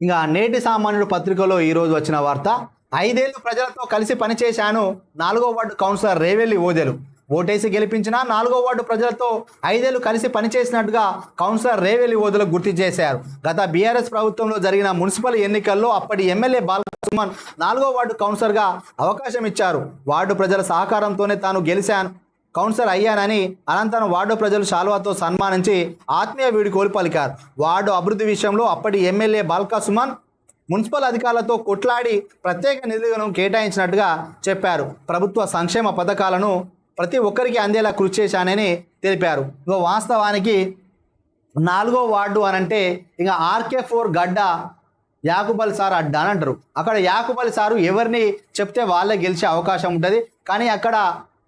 ఇంకా నేటి సామాన్యుడు పత్రికలో ఈరోజు వచ్చిన వార్త ఐదేళ్ళు ప్రజలతో కలిసి పనిచేశాను నాలుగో వార్డు కౌన్సిలర్ రేవెల్లి ఓదెలు. ఓటేసి గెలిపించిన నాలుగో వార్డు ప్రజలతో ఐదేళ్ళు కలిసి పనిచేసినట్టుగా కౌన్సిలర్ రేవెలి ఓదెలు గుర్తు చేశారు. గత బీఆర్ఎస్ ప్రభుత్వంలో జరిగిన మున్సిపల్ ఎన్నికల్లో అప్పటి ఎమ్మెల్యే బాలసుమన్ నాలుగో వార్డు కౌన్సిలర్గా అవకాశం ఇచ్చారు. వార్డు ప్రజల సహకారంతోనే తాను గెలిచాను కౌన్సిలర్ అయ్యానని అనంతరం వార్డు ప్రజలు శాల్వాతో సన్మానించి ఆత్మీయ వీడుకోలు పలికారు వార్డు అభివృద్ధి విషయంలో అప్పటి ఎమ్మెల్యే బాల్కా సుమన్ మున్సిపల్ అధికారులతో కొట్లాడి ప్రత్యేక నిధులను కేటాయించినట్టుగా చెప్పారు. ప్రభుత్వ సంక్షేమ పథకాలను ప్రతి ఒక్కరికి అందేలా కృషి చేశానని తెలిపారు. ఇక వాస్తవానికి నాలుగో వార్డు అనంటే ఇంకా ఆర్కే ఫోర్ గడ్డ యాకుబల్ సార్ అడ్డ అని అంటారు. అక్కడ యాకుబల్ సారు ఎవరిని చెప్తే వాళ్ళే గెలిచే అవకాశం ఉంటుంది. కానీ అక్కడ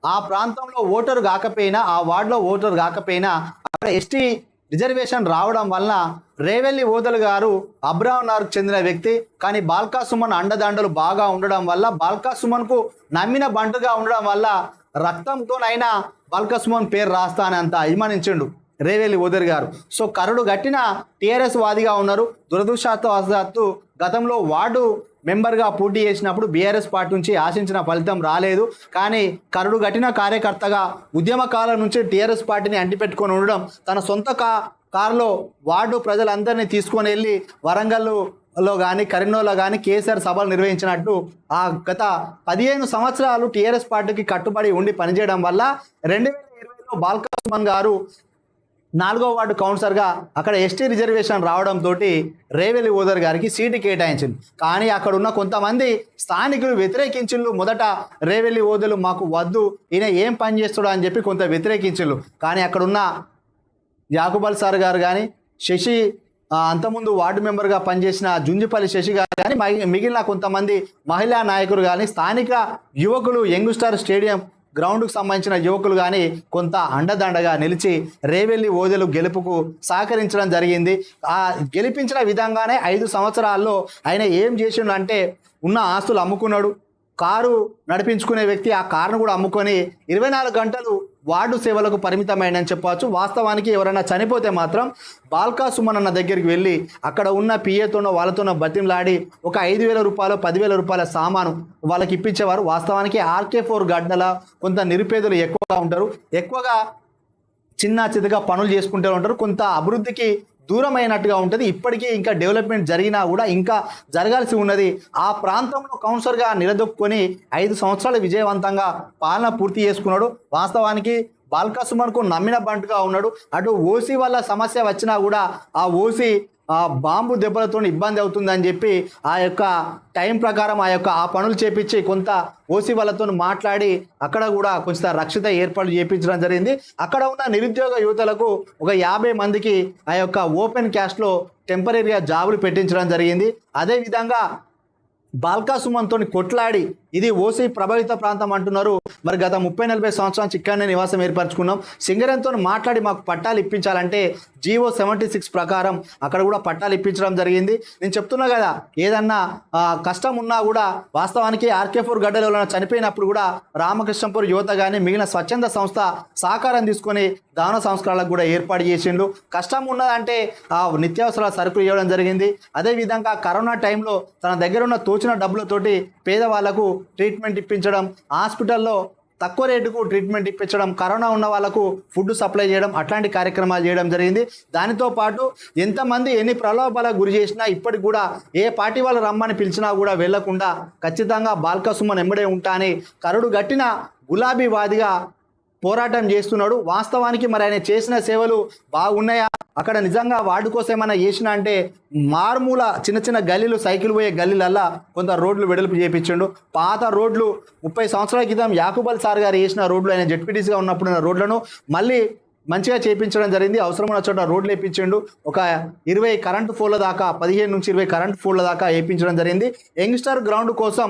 ఆ ప్రాంతంలో ఓటరు కాకపోయినా ఆ వార్డులో ఓటరు కాకపోయినా అక్కడ ఎస్టీ రిజర్వేషన్ రావడం వలన రేవెల్లి ఓదలు గారు అబ్రాహ్నార్కు చెందిన వ్యక్తి. కానీ బాల్కా సుమన్ అండదండలు బాగా ఉండడం వల్ల బాల్కా సుమన్కు నమ్మిన బంటుగా ఉండడం వల్ల రక్తంతోనైనా బాల్కా సుమన్ పేరు రాస్తానంత అభిమానించిండు. రేవేలి ఓదర్ గారు. సో కరుడు గట్టిన టీఆర్ఎస్ వాదిగా ఉన్నారు. దురదృష్టాత్తు గతంలో వార్డు మెంబర్గా పోటీ చేసినప్పుడు బీఆర్ఎస్ పార్టీ నుంచి ఆశించిన ఫలితం రాలేదు. కానీ కరుడు గట్టిన కార్యకర్తగా ఉద్యమకాలం నుంచి టీఆర్ఎస్ పార్టీని అంటిపెట్టుకొని ఉండడం తన సొంత కా కారులో వార్డు ప్రజలందరినీ తీసుకొని వెళ్ళి వరంగల్లో కానీ కరీంనగర్లో కానీ కేసీఆర్ సభలు నిర్వహించినట్టు ఆ గత పదిహేను సంవత్సరాలు టీఆర్ఎస్ పార్టీకి కట్టుబడి ఉండి పనిచేయడం వల్ల రెండు వేల ఇరవైలో బాల్కా గారు నాలుగో వార్డు కౌన్సిలర్గా అక్కడ ఎస్టీ రిజర్వేషన్ రావడంతో రేవెలి ఓదర్ గారికి సీటు కేటాయించింది. కానీ అక్కడ ఉన్న కొంతమంది స్థానికులు వ్యతిరేకించిళ్ళు మొదట రేవెల్లి ఓదలు మాకు వద్దు ఈయన ఏం పని చేస్తాడు అని చెప్పి కొంత వ్యతిరేకించిళ్ళు కానీ అక్కడున్న యాకుబల్ సార్ గారు కానీ శశి అంతకుముందు వార్డు మెంబర్గా పనిచేసిన జుంజిపల్లి శశి గారు కానీ మిగిలిన కొంతమంది మహిళా నాయకులు కానీ స్థానిక యువకులు యంగ్ స్టార్ స్టేడియం గ్రౌండ్కు సంబంధించిన యువకులు కానీ కొంత అండదండగా నిలిచి రేవెల్లి ఓదెలు గెలుపుకు సహకరించడం జరిగింది. ఆ గెలిపించిన విధంగానే ఐదు సంవత్సరాల్లో ఆయన ఏం చేసిండు అంటే ఉన్న ఆస్తులు అమ్ముకున్నాడు. కారు నడిపించుకునే వ్యక్తి ఆ కారును కూడా అమ్ముకొని ఇరవై నాలుగు గంటలు వార్డు సేవలకు పరిమితమైనని చెప్పవచ్చు. వాస్తవానికి ఎవరైనా చనిపోతే మాత్రం బాల్కా సుమన్ అన్న దగ్గరికి వెళ్ళి అక్కడ ఉన్న పిఏతోనో వాళ్ళతోనో బతిమలాడి ఒక ఐదు వేల రూపాయలు పదివేల రూపాయల సామాను వాళ్ళకి ఇప్పించేవారు. వాస్తవానికి ఆర్కే ఫోర్ గడ్డల కొంత నిరుపేదలు ఎక్కువగా ఉంటారు. ఎక్కువగా చిన్న చితగా పనులు చేసుకుంటూ ఉంటారు. కొంత అభివృద్ధికి దూరమైనట్టుగా ఉంటుంది. ఇప్పటికీ ఇంకా డెవలప్మెంట్ జరిగినా కూడా ఇంకా జరగాల్సి ఉన్నది. ఆ ప్రాంతంలో కౌన్సిలర్గా నిలదొక్కుని ఐదు సంవత్సరాలు విజయవంతంగా పాలన పూర్తి చేసుకున్నాడు. వాస్తవానికి బాల్కా సుమన్కు నమ్మిన బంటుగా ఉన్నాడు. అటు ఓసీ వల్ల సమస్య వచ్చినా కూడా ఆ ఓసీ ఆ బాంబు దెబ్బలతో ఇబ్బంది అవుతుందని చెప్పి ఆ యొక్క టైం ప్రకారం ఆ యొక్క ఆ పనులు చేపించి కొంత ఓసీ వాళ్ళతో మాట్లాడి అక్కడ కూడా కొంచెం రక్షిత ఏర్పాట్లు చేపించడం జరిగింది. అక్కడ ఉన్న నిరుద్యోగ యువతలకు ఒక యాభై మందికి ఆ యొక్క ఓపెన్ క్యాస్ట్లో టెంపరీగా జాబులు పెట్టించడం జరిగింది. అదేవిధంగా బాల్కా సుమన్తో కొట్లాడి ఇది ఓసీ ప్రభావిత ప్రాంతం అంటున్నారు. మరి గత ముప్పై నలభై సంవత్సరాల నుంచి ఇక్కడనే నివాసం ఏర్పరచుకున్నాం. సింగరేన్తో మాట్లాడి మాకు పట్టాలు ఇప్పించాలంటే జీవో సెవెంటీ సిక్స్ ప్రకారం అక్కడ కూడా పట్టాలు ఇప్పించడం జరిగింది. నేను చెప్తున్నా కదా ఏదన్నా కష్టం ఉన్నా కూడా వాస్తవానికి ఆర్కే ఫోర్ గడ్డలో చనిపోయినప్పుడు కూడా రామకృష్ణపూర్ యువత కానీ మిగిలిన స్వచ్ఛంద సంస్థ సహకారం తీసుకొని దాన సంస్కరణలకు కూడా ఏర్పాటు చేసిండు. కష్టం ఉన్నదంటే ఆ నిత్యావసర సరుకులు ఇవ్వడం జరిగింది. అదేవిధంగా కరోనా టైంలో తన దగ్గర ఉన్న తోచిన డబ్బులతోటి పేదవాళ్ళకు ట్రీట్మెంట్ ఇప్పించడం హాస్పిటల్లో తక్కువ రేటుకు ట్రీట్మెంట్ ఇప్పించడం కరోనా ఉన్న వాళ్ళకు ఫుడ్ సప్లై చేయడం అట్లాంటి కార్యక్రమాలు చేయడం జరిగింది. దానితో పాటు ఎంతమంది ఎన్ని ప్రలోభాలకు గురి చేసినా ఇప్పటికి కూడా ఏ పార్టీ వాళ్ళు రమ్మని పిలిచినా కూడా వెళ్ళకుండా ఖచ్చితంగా బాల్కా సుమన్ ఎంబడే ఉంటా అని కరుడు గట్టిన గులాబీ వాదిగా పోరాటం చేస్తున్నాడు. వాస్తవానికి మరి ఆయన చేసిన సేవలు బాగున్నాయా? అక్కడ నిజంగా వార్డు కోసం ఏమైనా చేసిన అంటే మారుమూల చిన్న చిన్న గల్లీలు సైకిల్ పోయే గల్లీలల్లా కొంత రోడ్లు వెడల్పు చేయించిండు పాత రోడ్లు ముప్పై సంవత్సరాల క్రితం యాకుబల్ సార్ గారు వేసిన రోడ్లు ఆయన జెడ్పీటీసీగా ఉన్నప్పుడు రోడ్లను మళ్ళీ మంచిగా చేయించడం జరిగింది. అవసరం ఉన్న చోట రోడ్లు వేయించిండు ఒక ఇరవై కరెంటు ఫోన్ల దాకా పదిహేను నుంచి ఇరవై కరెంటు ఫోన్ల దాకా వేయించడం జరిగింది. యంగ్స్టర్ గ్రౌండ్ కోసం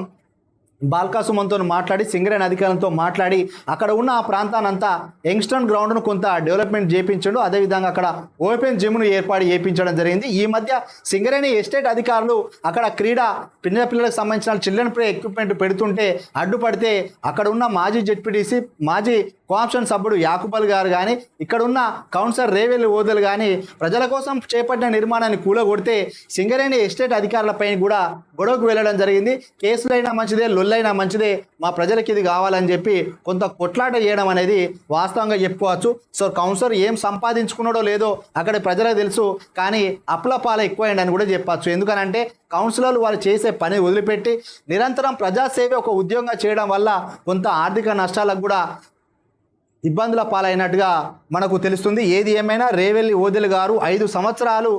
బాల్కా సుమన్తో మాట్లాడి సింగరేణి అధికారులతో మాట్లాడి అక్కడ ఉన్న ఆ ప్రాంతానంతా యంగ్స్టన్ గ్రౌండ్ను కొంత డెవలప్మెంట్ చేయించాడు అదేవిధంగా అక్కడ ఓపెన్ జిమ్ను ఏర్పాటు చేయించడం జరిగింది. ఈ మధ్య సింగరేణి ఎస్టేట్ అధికారులు అక్కడ క్రీడా పిల్లల పిల్లలకు సంబంధించిన చిల్డ్రన్ ప్లే ఎక్విప్మెంట్ పెడుతుంటే అడ్డుపడితే అక్కడ ఉన్న మాజీ జెడ్పీటీసీ మాజీ కోఆప్షన్ సభ్యుడు యాకుబల్ గారు కానీ ఇక్కడ ఉన్న కౌన్సిలర్ రేవెల్లి ఓదలు కానీ ప్రజల కోసం చేపట్టిన నిర్మాణాన్ని కూలగొడితే సింగరేణి ఎస్టేట్ అధికారులపై కూడా గొడవకు వెళ్ళడం జరిగింది. కేసులైనా మంచిదే లొల్లైనా మంచిదే మా ప్రజలకి ఇది కావాలని చెప్పి కొంత కొట్లాట చేయడం అనేది వాస్తవంగా చెప్పుకోవచ్చు. సో కౌన్సిలర్ ఏం సంపాదించుకున్నాడో లేదో అక్కడ ప్రజలకు తెలుసు కానీ అప్లపాల ఎక్కువైందని కూడా చెప్పచ్చు. ఎందుకనంటే కౌన్సిలర్లు వాళ్ళు చేసే పని వదిలిపెట్టి నిరంతరం ప్రజాసేవ ఒక ఉద్యోగంగా చేయడం వల్ల కొంత ఆర్థిక నష్టాలకు కూడా ఇబ్బందుల పాలైనట్టుగా మనకు తెలుస్తుంది. ఏది ఏమైనా రేవెల్లి ఓదెలు గారు ఐదు సంవత్సరాలు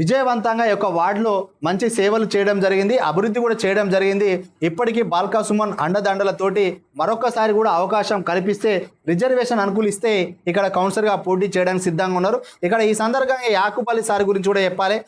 విజయవంతంగా యొక్క వార్డులో మంచి సేవలు చేయడం జరిగింది. అభివృద్ధి కూడా చేయడం జరిగింది. ఇప్పటికీ బాల్కా సుమన్ అండదండలతోటి మరొకసారి కూడా అవకాశం కల్పిస్తే రిజర్వేషన్ అనుకూలిస్తే ఇక్కడ కౌన్సిలర్గా పోటీ చేయడానికి సిద్ధంగా ఉన్నారు. ఇక్కడ ఈ సందర్భంగా యాకుపల్లి సార్ గురించి కూడా చెప్పాలి.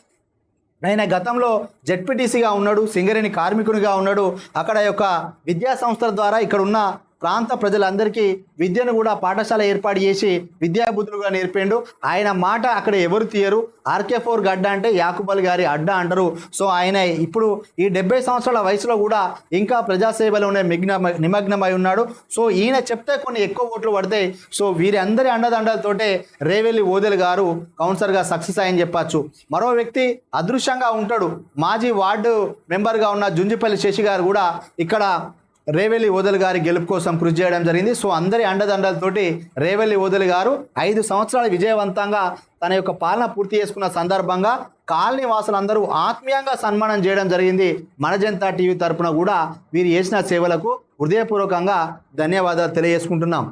ఆయన గతంలో జెడ్పీటీసీగా ఉన్నాడు సింగరేణి కార్మికునిగా ఉన్నాడు. అక్కడ యొక్క విద్యా సంస్థల ద్వారా ఇక్కడ ఉన్న ప్రాంత ప్రజలందరికీ విద్యను కూడా పాఠశాల ఏర్పాటు చేసి విద్యాబుద్ధులుగా నేర్పిండు. ఆయన మాట అక్కడ ఎవరు తీయరు. ఆర్కే ఫోర్ గడ్డ అంటే యాకుబల్ గారి అడ్డ అంటారు. సో ఆయన ఇప్పుడు ఈ డెబ్బై సంవత్సరాల వయసులో కూడా ఇంకా ప్రజాసేవలోనే మిగ్న నిమగ్నమై ఉన్నాడు. సో ఈయన చెప్తే కొన్ని ఎక్కువ ఓట్లు పడతాయి. సో వీరందరి అండదండలతోటే రేవెల్లి ఓదెలు గారు కౌన్సిలర్గా సక్సెస్ అయ్యని చెప్పచ్చు. మరో వ్యక్తి అదృశ్యంగా ఉంటాడు. మాజీ వార్డు మెంబర్గా ఉన్న జుంజిపల్లి శశి గారు కూడా ఇక్కడ రేవెల్లి ఓదెలు గారి గెలుపు కోసం కృషి చేయడం జరిగింది. సో అందరి అండదండలతోటి రేవెల్లి ఓదలు గారు ఐదు సంవత్సరాలు విజయవంతంగా తన యొక్క పాలన పూర్తి చేసుకున్న సందర్భంగా కాలనీ వాసులందరూ ఆత్మీయంగా సన్మానం చేయడం జరిగింది. మన జనతా టీవీ తరపున కూడా వీరు చేసిన సేవలకు హృదయపూర్వకంగా ధన్యవాదాలు తెలియజేసుకుంటున్నాం.